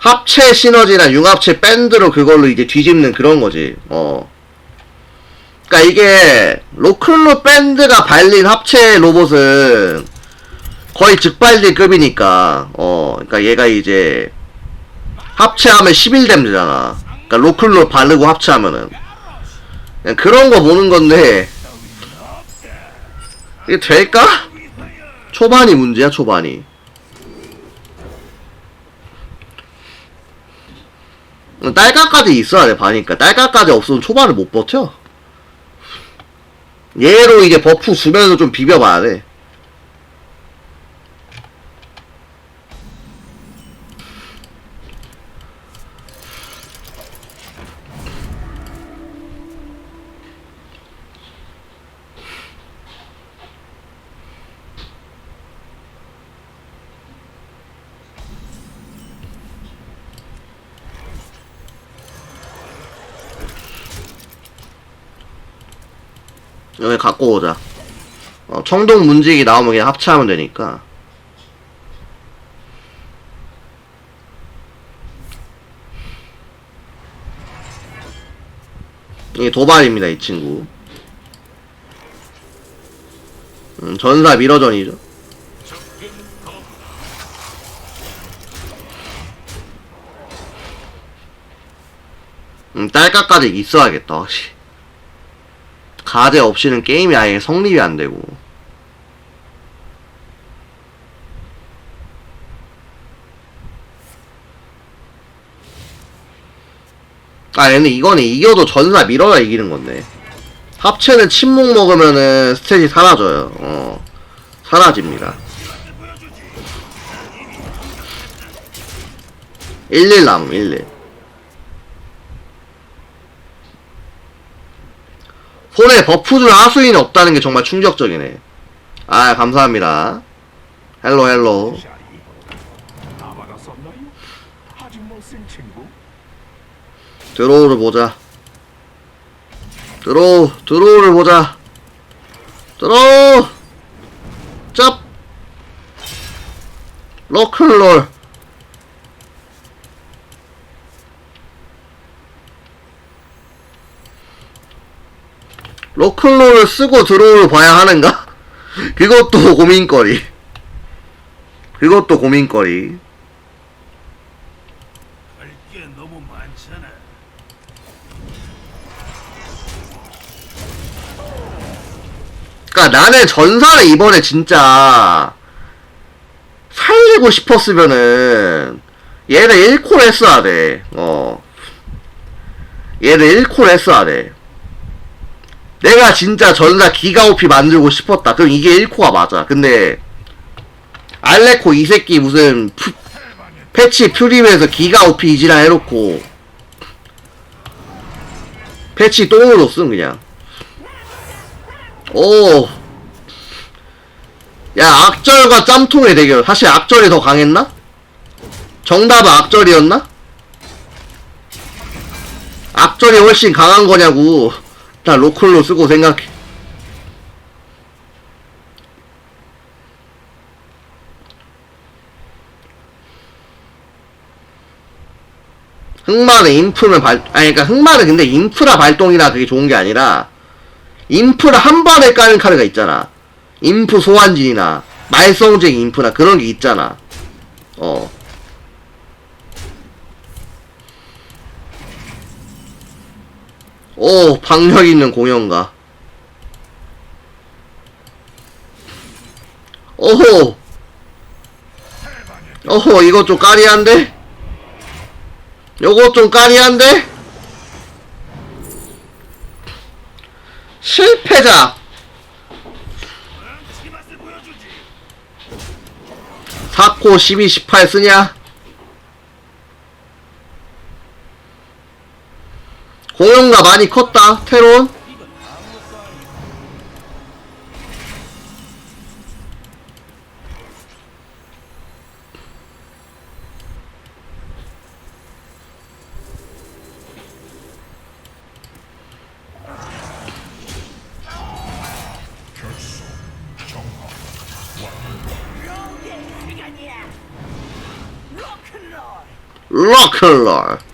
합체 시너지나 융합체 밴드로 그걸로 이제 뒤집는 그런 거지. 어. 그러니까 이게 로클로 밴드가 발린 합체 로봇은 거의 즉발리급이니까 어 그러니까 얘가 이제 합체하면 11댐 되잖아. 그러니까 로클로 바르고 합체하면은 그냥 그런 거 보는 건데 이게 될까? 초반이 문제야 초반이. 딸깍까지 있어야 돼 봐니까 딸깍까지 없으면 초반을 못 버텨. 얘로 이제 버프 주면서 좀 비벼봐야 돼. 여기 갖고 오자. 어, 청동 문지기 나오면 그냥 합체하면 되니까. 이게 도발입니다, 이 친구. 음, 전사 미러전이죠. 음, 딸깍까지 있어야겠다, 확실히. 가제 없이는 게임이 아예 성립이 안 되고. 아, 얘는 이거는 이겨도 전사 밀어야 이기는 건데. 합체는 침묵 먹으면은 스탯이 사라져요. 어. 사라집니다. 11 남, 11. 손에 버프 줄 하수인이 없다는 게 정말 충격적이네. 아, 감사합니다. 헬로, 헬로. 드로우를 보자. 드로우, 드로우를 보자. 드로우! 짭! 로클롤. 로클롤을 쓰고 드로우를 봐야 하는가? 그것도 고민거리. 그것도 고민거리. 그니까 나는 전사를 이번에 진짜 살리고 싶었으면은 얘를 1콜 했어야 돼. 어. 얘를 1콜 했어야 돼. 내가 진짜 전사 기가오피 만들고 싶었다. 그럼 이게 1코가 맞아. 근데 알레코 이 새끼 무슨 푸- 패치 퓨림에서 기가오피 이지라 해놓고 패치 똥으로 쓴 그냥. 오. 야, 악절과 짬통의 대결. 사실 악절이 더 강했나? 정답은 악절이었나? 악절이 훨씬 강한 거냐고. 나 로컬로 쓰고 생각해. 흑마는 인프를 발, 아니, 그니까 흑마는 근데 인프라 발동이라 그게 좋은 게 아니라, 인프를 한 번에 까는 카드가 있잖아. 인프 소환진이나 말썽쟁이 인프나 그런 게 있잖아. 어. 오, 박력 있는 공연가. 오호. 오호, 이거 좀 까리한데? 요거 좀 까리한데? 실패자. 이 맛을 보여주지. 4코 12, 18 쓰냐? 많이 컸다 테론. 럭클럴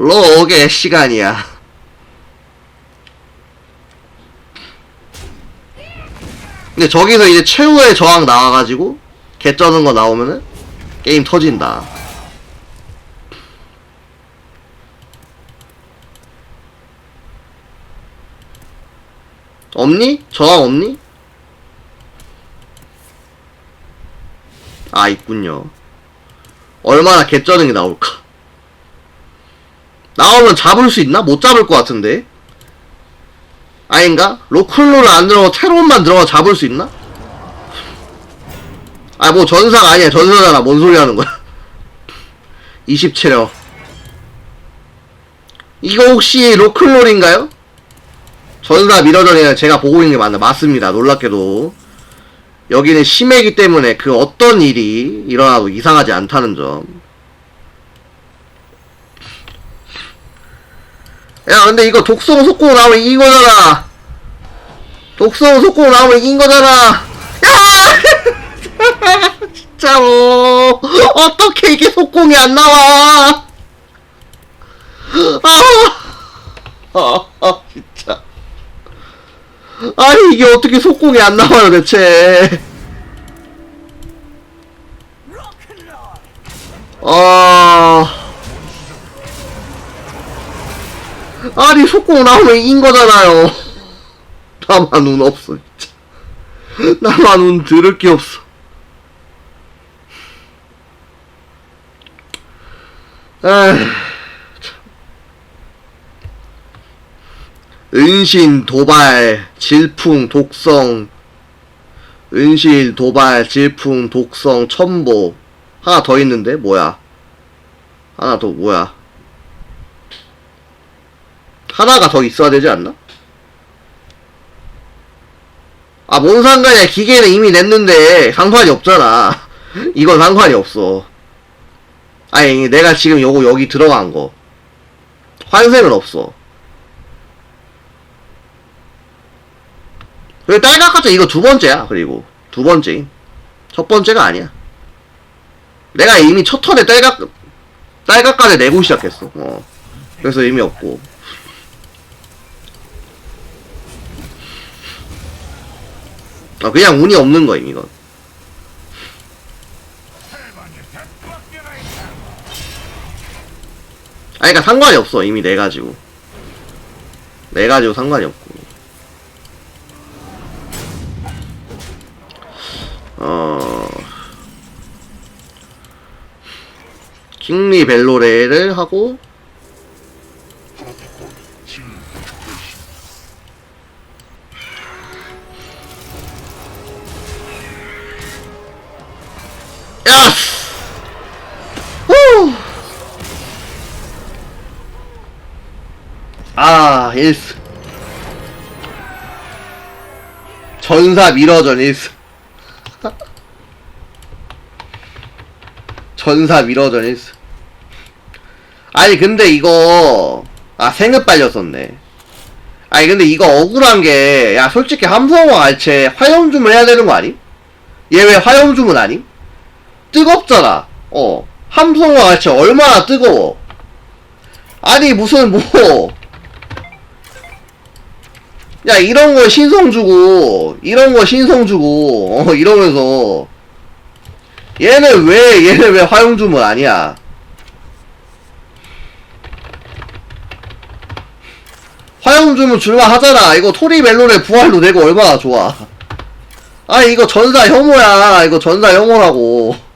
로게 시간이야 근데 저기서 이제 최후의 저항 나와가지고 개 쩌는 거 나오면은 게임 터진다 없니? 저항 없니? 아 있군요 얼마나 개쩌는 게 나올까 나오면 잡을 수 있나? 못 잡을 것 같은데 아닌가? 로클로를 안 들어가고 테론만 들어가 잡을 수 있나? 아 뭐 전사가 아니야 전사잖아 뭔 소리 하는 거야 27력 이거 혹시 로클롤인가요? 전사 미러전이랑 제가 보고 있는 게 맞나? 맞습니다. 놀랍게도. 여기는 심해기 때문에 그 어떤 일이 일어나도 이상하지 않다는 점. 야, 근데 이거 독성 속공 나오면 이긴 거잖아. 독성 속공 나오면 이긴 거잖아. 야! 진짜로. 어떻게 이게 속공이 안 나와? 아, 아, 아 진짜. 아니 이게 어떻게 속공이 안 나와요 대체 아니 속공 나오면 이긴 거잖아요 나만 운 없어 진짜 나만 운 들을 게 없어 에이 은신, 도발, 질풍, 독성, 은신, 도발, 질풍, 독성, 첨보. 하나 더 있는데? 뭐야? 하나 더, 뭐야? 하나가 더 있어야 되지 않나? 아, 뭔 상관이야. 기계는 이미 냈는데, 상관이 없잖아. 이건 상관이 없어. 아니, 내가 지금 요거 여기 들어간 거. 환생은 없어. 그리고 딸각까지 이거 두 번째야. 그리고 두 번째. 첫 번째가 아니야. 내가 이미 첫 턴에 딸각 딸각까지 내고 시작했어. 어. 그래서 의미 없고. 아 그냥 운이 없는 거임 이건. 아니 그니까 상관이 없어 이미 내 가지고. 내 가지고 상관이 없고. 어, 킹리 벨로레를 하고, 아, 1스. 전사 미러전 1스. 전사 미러전 1스. 아니, 근데 이거, 아, 생읍 빨렸었네. 아니, 근데 이거 억울한 게, 야, 솔직히 함성왕 알체 화염 주문 해야 되는 거 아니? 얘 왜 화염 주문 아니? 뜨겁잖아. 어. 함성왕 알체 얼마나 뜨거워. 아니, 무슨, 뭐, 야, 이런 거 신성 주고, 이런 거 신성 주고, 어, 이러면서, 얘는 왜, 얘는 왜 화용 주문 아니야? 화용 주문 줄만 하잖아. 이거 토리 멜론의 부활도 내고 얼마나 좋아. 아니, 이거 전사 혐오야. 이거 전사 혐오라고.